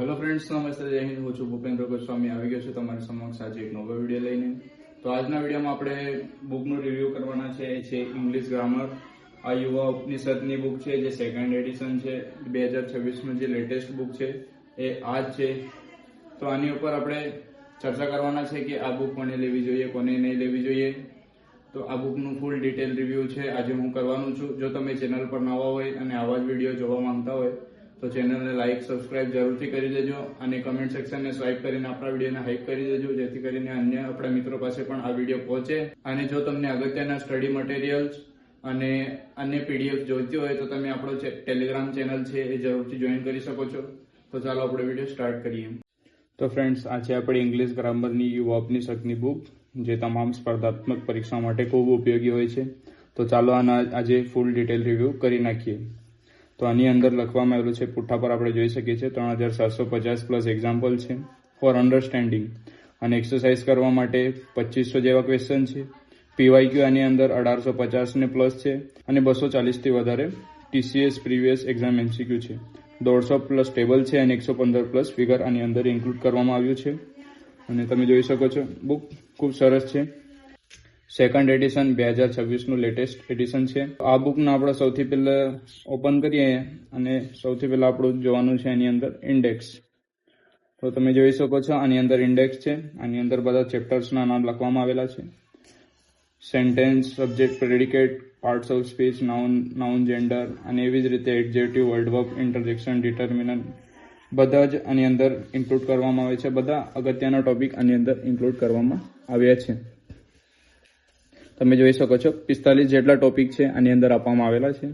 Hello friends નમસ્તે જય હિન્દ, હું છું ભૂપેન્દ્ર ગોસ્વામી. આવી ગયો છું તમારી સમક્ષ આજે એક નવો વીડિયો લઈને. તો આજના વિડીયોમાં આપણે બુકનું રિવ્યૂ કરવાના છે. એ છે ઇંગ્લિશ ગ્રામર આ યુવા ઉપનિષદની બુક છે, જે સેકન્ડ એડિશન છે. બે હજાર છવ્વીસનું જે લેટેસ્ટ બુક છે, એ આ જ છે. તો આની ઉપર આપણે ચર્ચા કરવાના છે કે આ બુક કોને લેવી જોઈએ, કોને નહીં લેવી જોઈએ. તો આ બુકનું ફૂલ ડિટેલ રિવ્યૂ છે. આજે હું કરવાનું છું. જો તમે ચેનલ પર નવા હોય અને આવા જ વીડિયો જોવા માંગતા હોય તો ચેનલને લાઇક સબસ્ક્રાઇબ જરૂરથી કરી દેજો અને કમેન્ટ સેક્શનને સ્વાઇપ કરીને આપણા વિડીયોને હાઇક કરી દેજો, જેથી કરીને અન્ય આપણા મિત્રો પાસે પણ આ વીડિયો પહોંચે. અને જો તમને અગત્યના સ્ટડી મટીરિયલ્સ અને અન્ય પીડીએફ જોઈતી હોય તો તમે આપણો ટેલિગ્રામ ચેનલ છે એ જરૂરથી જોઈન કરી શકો છો. તો ચાલો આપણે વીડિયો સ્ટાર્ટ કરીએ. તો ફ્રેન્ડ્સ આ છે આપણી ઇંગ્લિશ ગ્રામરની યુવાપની શકની બુક જે તમામ સ્પર્ધાત્મક પરીક્ષા માટે ખૂબ ઉપયોગી હોય છે. તો ચાલો આના આજે ફૂલ ડિટેલ રિવ્યૂ કરી નાખીએ. તો આની અંદર લખવામાં આવેલું છે, પુઠ્ઠા પર આપણે જોઈ શકીએ છીએ, ત્રણ હજાર સાતસો પચાસ પ્લસ એક્ઝામ્પલ છે ફોર અન્ડરસ્ટેન્ડિંગ અને એક્સરસાઇઝ કરવા માટે પચીસો જેવા ક્વેશ્ચન છે. પીવાયક્યુ આની અંદર અઢારસો પચાસ ને પ્લસ છે અને બસો ચાલીસથી વધારે ટીસીએસ પ્રીવિયસ એક્ઝામ એમસીક્યુ છે. દોઢસો પ્લસ ટેબલ છે અને એકસો પંદર પ્લસ ફિગર આની અંદર ઇન્ક્લુડ કરવામાં આવ્યું છે. અને તમે જોઈ શકો છો બુક ખૂબ સરસ છે. સેકન્ડ એડિશન બે હજાર છવ્વીસનું લેટેસ્ટ એડિશન છે. આ બુકને આપણે સૌથી પહેલાં ઓપન કરીએ અને સૌથી પહેલાં આપણું જોવાનું છે એની અંદર ઇન્ડેક્સ તો તમે જોઈ શકો છો, આની અંદર ઇન્ડેક્સ છે. આની અંદર બધા ચેપ્ટર્સના નામ લખવામાં આવેલા છે. Sentence subject predicate parts of speech noun noun gender અને એવી જ રીતે એડજેક્ટિવ વર્ડવર્બ ઇન્ટરજેક્શન ડિટર્મિનન્ટ બધા જ આની અંદર ઇન્ક્લુડ કરવામાં આવે છે. બધા અગત્યના ટોપિક આની અંદર ઇન્ક્લુડ કરવામાં આવ્યા છે. તમે જોઈ શકો છો, પિસ્તાલીસ જેટલા ટોપિક છે, આની અંદર આપવામાં આવેલા છે.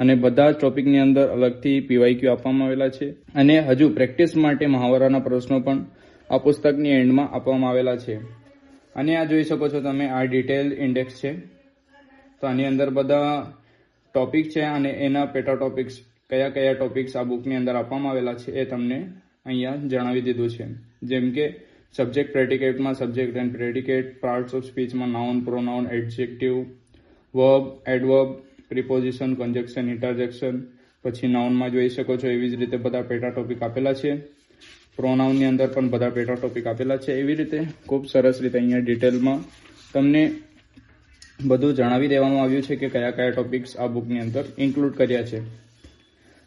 અને બધા જ ટોપિકની અંદર અલગથી પીવાયક્યુ આપવામાં આવેલા છે. અને હજુ પ્રેક્ટિસ માટે મહાવરાના પ્રશ્નો પણ આ પુસ્તકની એન્ડમાં આપવામાં આવેલા છે. અને આ જોઈ શકો છો તમે, આ ડિટેલ ઇન્ડેક્સ છે. તો આની અંદર બધા ટોપિક છે અને એના પેટા ટોપિક્સ કયા કયા ટોપિક્સ આ બુકની અંદર આપવામાં આવેલા છે એ તમને અહીંયા જણાવી દીધું છે. જેમ કે subject પ્રેડિકેટમાં subject and predicate parts of સ્પીચમાં noun pronoun adjective verb adverb preposition conjunction interjection પછી નાઉનમાં જોઈ શકો છો એવી જ રીતે બધા પેટા ટોપિક આપેલા છે. પ્રોનાઉનની અંદર પણ બધા પેટા ટોપિક આપેલા છે એવી રીતે. ખૂબ સરસ રીતે અહીંયા ડિટેલમાં તમને બધું જણાવી દેવામાં આવ્યું છે કે કયા કયા ટોપિક્સ આ બુકની અંદર ઇન્ક્લુડ કર્યા છે.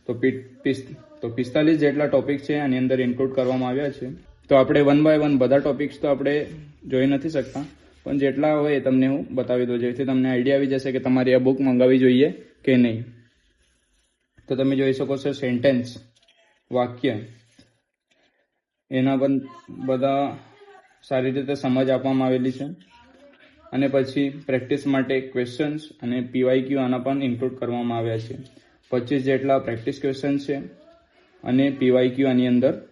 તો તો પિસ્તાલીસ જેટલા ટોપિક છે, આની અંદર ઇન્ક્લુડ કરવામાં આવ્યા છે. તો આપણે વન બાય વન બધા ટોપિક્સ તો આપણે જોઈ નથી શકતા. પણ જેટલા હોય એ તમને હું બતાવી દઉં. જેથી તમને આઈડિયા આવી જશે કે તમારી આ બુક મંગાવી જોઈએ કે નહીં. તો તમે જોઈ શકો છો સેન્ટેન્સ વાક્ય. એના પણ બધા સારી રીતે સમજ આપવામાં આવેલી છે. અને પછી પ્રેક્ટિસ માટે ક્વેશ્ચન્સ અને પીવાયક્યુ આના પણ ઇન્ક્લુડ કરવામાં આવ્યા છે. પચીસ જેટલા પ્રેક્ટિસ ક્વેશ્ચન છે અને પીવાયક્યુ આની અંદર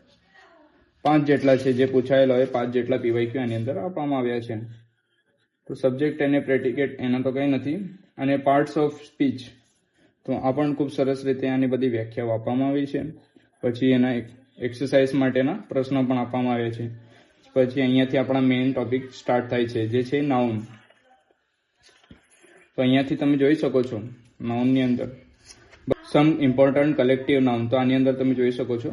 પાંચ જેટલા છે જે પૂછાયેલા હોય, પાંચ જેટલા પીવાયક્યુ આની અંદર આપવામાં આવ્યા છે. તો સબ્જેક્ટ અને પ્રેટિકેટ એના તો કંઈ નથી. અને પાર્ટ્સ ઓફ સ્પીચ તો આ પણ ખૂબ સરસ રીતે આની બધી વ્યાખ્યાઓ આપવામાં આવી છે. પછી એના એક્સરસાઇઝ માટેના પ્રશ્નો પણ આપવામાં આવ્યા છે. પછી અહીંયાથી આપણા મેઇન ટોપિક સ્ટાર્ટ થાય છે, જે છે નાઉન તો અહીંયાથી તમે જોઈ શકો છો નાઉનની અંદર. સમ ઇમ્પોર્ટન્ટ કલેક્ટિવ નાઉન તો આની અંદર તમે જોઈ શકો છો.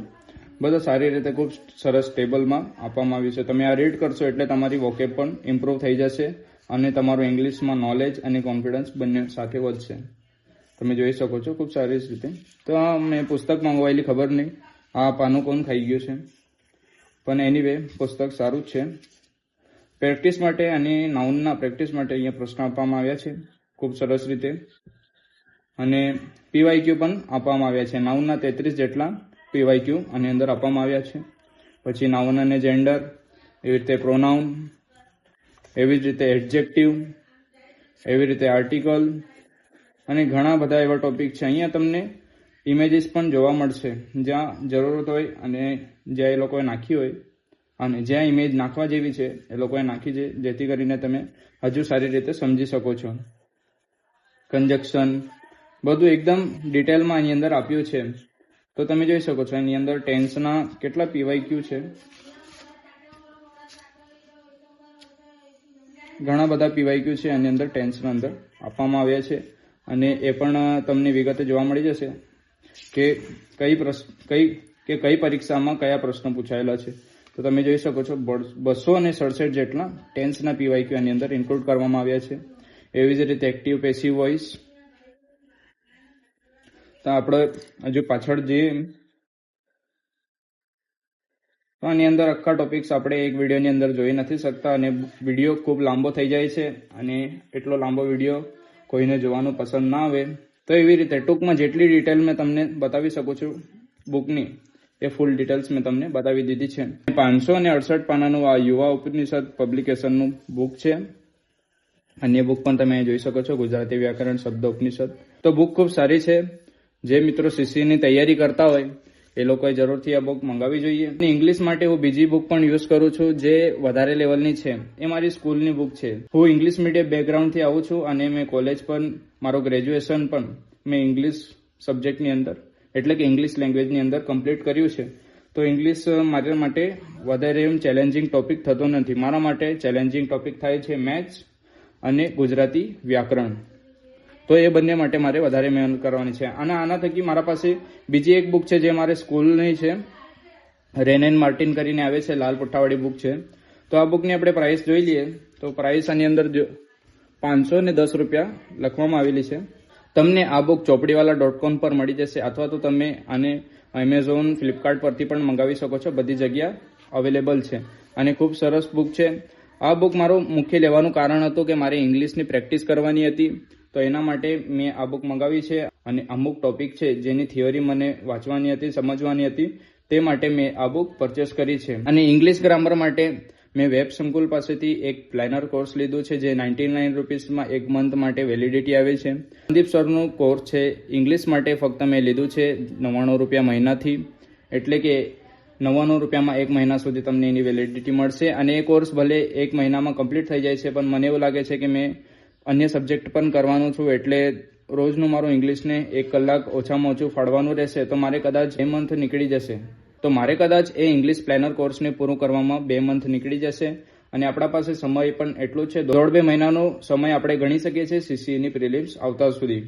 બધા સારી રીતે ખૂબ સરસ ટેબલમાં આપવામાં આવ્યું છે. તમે આ રીડ કરશો એટલે તમારી વોકેબ પણ ઇમ્પ્રૂવ થઈ જશે અને તમારું ઇંગ્લિશમાં નોલેજ અને કોન્ફિડન્સ બંને સાથે વધશે. તમે જોઈ શકો છો ખૂબ સારી રીતે. તો આ મેં પુસ્તક મંગવાયેલી, ખબર નહીં. આ પાનું કોણ ખાઈ ગયું છે? પણ એનીવે પુસ્તક સારું જ છે. પ્રેક્ટિસ માટે અને નાઉનના પ્રેક્ટિસ માટે અહીંયા પ્રશ્ન આપવામાં આવ્યા છે. ખૂબ સરસ રીતે. અને પીવાયક્યુ પણ આપવામાં આવ્યા છે. નાઉનના તેત્રીસ જેટલા પીવાયક્યુ આની અંદર આપવામાં આવ્યા છે. પછી નાઉન અને જેન્ડર એવી રીતે પ્રોનાઉન એવી જ રીતે એડજેક્ટિવ એવી રીતે આર્ટિકલ અને ઘણા બધા એવા ટોપિક છે. અહીંયા તમને ઇમેજીસ પણ જોવા મળશે. જ્યાં જરૂરત હોય અને જ્યાં એ લોકોએ નાખી હોય અને જ્યાં ઇમેજ નાખવા જેવી છે, એ લોકોએ નાખી છે, જેથી કરીને તમે હજુ સારી રીતે સમજી શકો છો. કન્જક્શન બધું એકદમ ડિટેલમાં આની અંદર આપ્યું છે. તો તમે જોઈ શકો છો, એની અંદર ટેન્સના કેટલા પીવાયક્યુ છે. ઘણા બધા પીવાયક્યુ છે, એની અંદર ટેન્સના અંદર આપવામાં આવ્યા છે. અને એ પણ તમને વિગતે જોવા મળી જશે કે કઈ પ્રશ્ન કઈ, કે કઈ પરીક્ષામાં કયા પ્રશ્નો પૂછાયેલા છે. તો તમે જોઈ શકો છો બસો અને સડસઠ જેટલા ટેન્સના પીવાયક્યુ એની અંદર ઇન્ક્લુડ કરવામાં આવ્યા છે. એવી જ રીતે એક્ટિવ પેસિવ વોઇસ તો આપણે હજુ પાછળ જઈએ તો આની અંદર આખા ટોપિક્સ આપણે એક વિડીયોની અંદર જોઈ નથી શકતા અને વીડિયો ખૂબ લાંબો થઈ જાય છે અને એટલો લાંબો વીડિયો કોઈને જોવાનું પસંદ ના આવે, તો એવી રીતે ટૂંકમાં જેટલી ડિટેલ મેં તમને બતાવી શકું છું બુકની એ ફૂલ ડિટેલ્સ મેં તમને બતાવી દીધી છે. પાંચસો અને અડસઠ પાનાનું આ યુવા ઉપનિષદ પબ્લિકેશનનું બુક છે. અન્ય બુક પણ તમે જોઈ શકો છો, ગુજરાતી વ્યાકરણ શબ્દ ઉપનિષદ તો બુક ખૂબ સારી છે. જે મિત્રો સીસીની તૈયારી કરતા હોય, એ લોકોએ જરૂરથી આ બુક મંગાવવી જોઈએ. અને ઇંગ્લિશ માટે હું બીજી બુક પણ યુઝ કરું છું, જે વધારે લેવલની છે. એ મારી સ્કૂલની બુક છે. હું ઇંગ્લિશ મીડિયમ બેકગ્રાઉન્ડથી આવું છું અને મેં કોલેજ પણ, મારો ગ્રેજ્યુએશન પણ મેં ઇંગ્લિશ સબ્જેક્ટની અંદર, એટલે કે ઇંગ્લિશ લેંગ્વેજની અંદર કમ્પ્લીટ કર્યું છે. તો ઇંગ્લિશ મારા માટે વધારે એમ ચેલેન્જિંગ ટોપિક થતો નથી. મારા માટે ચેલેન્જિંગ ટોપિક થાય છે મેથ્સ અને ગુજરાતી વ્યાકરણ. તો એ બંને માટે મારે વધારે મહેનત કરવાની છે. અને આના થકી મારા પાસે બીજી એક બુક છે જે મારે સ્કૂલની છે. રેન એન્ડ માર્ટિન કરીને આવે છે, લાલ પુઠ્ઠાવાળી બુક છે. તો આ બુકની આપણે પ્રાઇસ જોઈ લઈએ. તો પ્રાઇસ આની અંદર પાંચસો ને દસ રૂપિયા લખવામાં આવેલી છે. તમને આ બુક ચોપડીવાલા ડોટ કોમ પર મળી જશે. અથવા તો તમે આને એમેઝોન ફ્લિપકાર્ટ પરથી પણ મંગાવી શકો છો. બધી જગ્યા અવેલેબલ છે. અને ખૂબ સરસ બુક છે. આ બુક મારું મુખ્ય લેવાનું કારણ હતું કે મારે ઇંગ્લિશની પ્રેક્ટિસ કરવાની હતી. તો એના માટે મેં આ બુક મંગાવી છે અને અમુક ટોપિક છે જેની થિયરી મને વાંચવાની હતી, સમજવાની હતી. તે માટે મેં આ બુક પરચેસ કરી છે. અને ઇંગ્લિશ ગ્રામર માટે મેં વેબ સંકુલ પાસેથી એક પ્લાનર કોર્સ લીધું છે જે નાઇન્ટી નાઇન રૂપીસમાં એક મંથ માટે વેલિડિટી આવે છે. સંદીપ સરનું કોર્સ છે ઇંગ્લિશ માટે ફક્ત મેં લીધું છે નવ્વાણું રૂપિયા મહિનાથી. એટલે કે નવ્વાણું રૂપિયામાં એક મહિના સુધી તમને એની વેલિડિટી મળશે. અને એ કોર્સ ભલે એક મહિનામાં કમ્પ્લીટ થઈ જાય છે, પણ મને એવું લાગે છે કે મેં અન્ય સબ્જેક્ટ પણ કરવાનું છું, એટલે રોજનું મારું ઇંગ્લિશને એક કલાક ઓછામાં ઓછું ફાળવાનું રહેશે, તો મારે કદાચ બે મંથ નીકળી જશે. તો મારે કદાચ એ ઇંગ્લિશ પ્લેનર કોર્સને પૂરું કરવામાં બે મંથ નીકળી જશે, અને આપણા પાસે સમય પણ એટલો છે. દોઢ બે મહિનાનો સમય આપણે ગણી શકીએ છીએ સીસીની પ્રિલિમ્સ આવતા સુધી.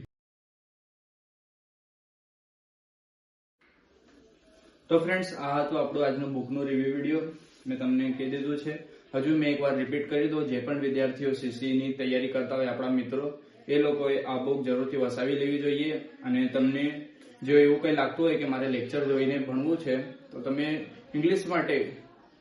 તો ફ્રેન્ડ્સ આ હતો આપણો આજનો બુકનો રિવ્યુ વીડિયો મેં તમને કહી દીધું છે. હજુ મેં એકવાર રિપીટ કરી દઉં. જે પણ વિદ્યાર્થીઓ સીસીની તૈયારી કરતા હોય, આપણા મિત્રો, એ લોકોએ આ બુક જરૂરથી વસાવી લેવી જોઈએ. અને તમને જો એવું કંઈ લાગતું હોય કે મારે લેક્ચર જોઈને ભણવું છે, તો તમે ઇંગ્લિશ માટે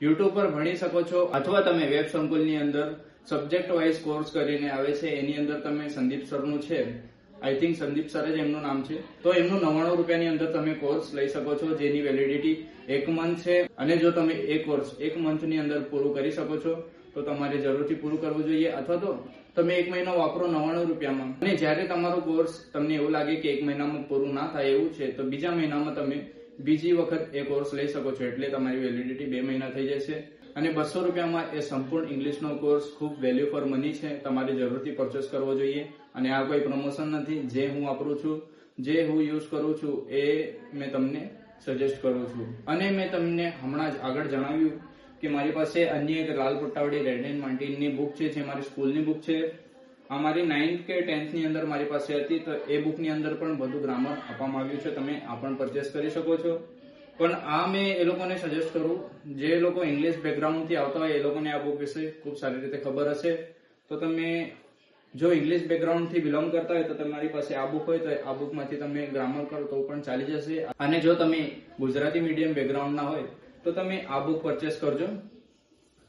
યુટ્યુબ પર ભણી શકો છો. અથવા તમે વેબ સંકુલની અંદર સબ્જેક્ટ વાઇઝ કોર્સ કરીને આવે છે. એની અંદર તમે સંદીપ સરનું છે. આઈ થિંક સંદીપ સર જ એમનું નામ છે. તો એમનું નવ્વાણું રૂપિયાની અંદર તમે કોર્સ લઈ શકો છો, જેની વેલિડિટી એક મંથ છે. અને જો તમે એ કોર્સ એક મંથની અંદર પૂરું કરી શકો છો, તો તમારે જરૂરથી પૂરું કરવું જોઈએ. અથવા તો તમે એક મહિનો વાપરો નવ્વાણું રૂપિયામાં. અને જ્યારે તમારો કોર્સ તમને એવું લાગે કે એક મહિનામાં પૂરું ના થાય એવું છે, તો બીજા મહિનામાં તમે બીજી વખત એ કોર્સ લઈ શકો છો, એટલે તમારી વેલિડિટી બે મહિના થઈ જશે. અને બસો રૂપિયામાં એ સંપૂર્ણ ઇંગ્લિશનો કોર્સ ખૂબ વેલ્યુ ફોર મની છે. તમારે જરૂરથી પરચેસ કરવો જોઈએ. અને આ કોઈ પ્રમોશન નથી. જે હું વાપરું છું, જે હું યુઝ કરું છું, એ મેં તમને સજેસ્ટ કરું છું. અને મેં તમને હમણાં જ આગળ જણાવ્યું કે મારી પાસે અન્ય એક લાલ પટ્ટાવાળી રેડ એન્ડ માર્ટિનની બુક છે, જે મારી સ્કૂલની બુક છે. આ મારી નાઇન્થ કે ટેન્થની અંદર મારી પાસે હતી, તો એ બુકની અંદર પણ બધું ગ્રામર આપવામાં આવ્યું છે. તમે આ પણ પરચેસ કરી શકો છો. પણ આ મેં એ લોકોને સજેસ્ટ કરું, જે લોકો ઇંગ્લિશ બેકગ્રાઉન્ડથી આવતા હોય, એ લોકોને આ બુક વિશે ખૂબ સારી રીતે ખબર હશે. તો તમે જો ઇંગ્લિશ બેકગ્રાઉન્ડથી બિલોંગ કરતા હોય તો તમારી પાસે આ બુક હોય તો આ બુકમાંથી તમે ગ્રામર કરો તો પણ ચાલી જશે. અને જો તમે ગુજરાતી મીડિયમ બેકગ્રાઉન્ડના હોય તો તમે આ બુક પરચેસ કરજો.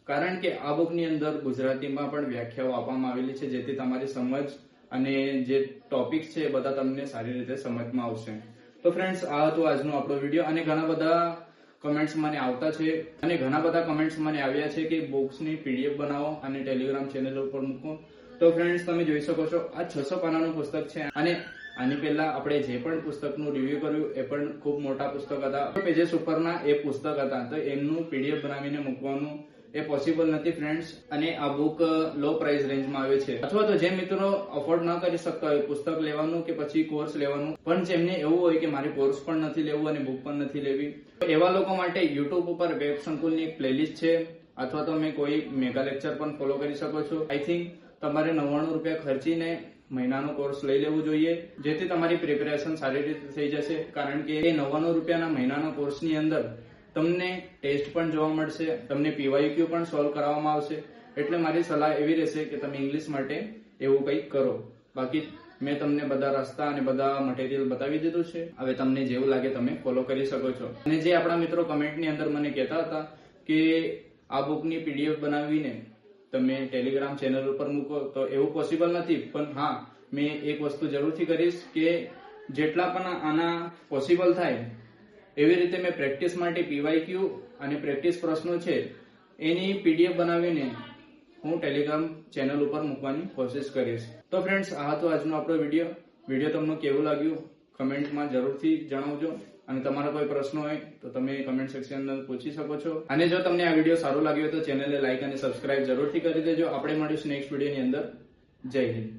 કારણ કે આ બુકની અંદર ગુજરાતીમાં પણ વ્યાખ્યાઓ આપવામાં આવેલી છે, જેથી તમારી સમજ અને જે ટોપિક છે એ બધા તમને સારી રીતે સમજમાં આવશે. તો ફ્રેન્ડ્સ આ હતો આજનો આપણો વીડિયો અને ઘણા બધા કમેન્ટ્સ મને આવતા છે. અને ઘણા બધા કમેન્ટ્સ મને આવ્યા છે કે બુક્સની પીડીએફ બનાવો અને ટેલિગ્રામ ચેનલ ઉપર મૂકો. તો ફ્રેન્ડ્સ તમે જોઈ શકો છો, આ છસો પાનાનું પુસ્તક છે. અને આની પહેલા આપણે જે પણ પુસ્તકનું રિવ્યુ કર્યું, એ પણ ખૂબ મોટા પુસ્તક હતા. પેજેસ ઉપરના એ પુસ્તક હતા. તો એમનું પીડીએફ બનાવીને મૂકવાનું એ પોસિબલ નથી ફ્રેન્ડ્સ અને આ બુક લો પ્રાઇસ રેન્જમાં આવે છે. અથવા તો જે મિત્રો અફોર્ડ ન કરી શકતા હોય, પુસ્તક લેવાનું કે પછી કોર્સ લેવાનું, પણ જેમને એવું હોય કે મારે કોર્સ પણ નથી લેવું અને બુક પણ નથી લેવી એવા લોકો માટે યુટ્યુબ ઉપર વેબ સંકુલની એક પ્લેલિસ્ટ છે. અથવા તો મેં કોઈ મેગા લેક્ચર પણ ફોલો કરી શકો છો. આઈ થિંક તમારે નવ્વાણું રૂપિયા ખર્ચીને મહિનાનો કોર્સ લઈ લેવો જોઈએ, જેથી તમારી પ્રિપેરેશન સારી રીતે થઈ જશે. કારણ કે એ નવ્વાણું રૂપિયાના મહિનાના કોર્સની અંદર તમને ટેસ્ટ પણ જોવા મળશે, તમને પીવાયક્યુ પણ સોલ્વ કરાવવામાં આવશે. એટલે મારી સલાહ એવી રહેશે કે તમે ઇંગ્લિશ માટે એવું કંઈક કરો. બાકી મેં તમને બધા રસ્તા અને બધા મટીરિયલ બતાવી દીધું છે. હવે તમને જેવું લાગે તમે ફોલો કરી શકો છો. અને જે આપણા મિત્રો કમેન્ટની અંદર મને કહેતા હતા કે આ બુકની પીડીએફ બનાવીને તમે ટેલિગ્રામ ચેનલ ઉપર મૂકો તો એવું પોસિબલ નથી. પણ હા, મેં એક વસ્તુ જરૂરથી કરીશ કે જેટલા પણ આના પોસિબલ થાય, એવી રીતે મેં પ્રેક્ટિસ માટે પીવાયક્યુ અને પ્રેક્ટિસ પ્રશ્નો છે, એની પીડીએફ બનાવીને હું ટેલિગ્રામ ચેનલ ઉપર મૂકવાની કોશિશ કરીશ. તો ફ્રેન્ડ્સ આ હતો આજનો આપણો વીડિયો. વીડિયો તમને કેવું લાગ્યું? કમેન્ટમાં જરૂરથી જણાવજો. અને તમારા કોઈ પ્રશ્નો હોય તો તમે કમેન્ટ સેક્શન અંદર પૂછી શકો છો. અને જો તમને આ વીડિયો સારો લાગ્યો તો ચેનલને લાઈક અને સબસ્ક્રાઇબ જરૂરથી કરી દેજો. આપણે મળીશું નેક્સ્ટ વિડીયોની અંદર. જય હિન્દ.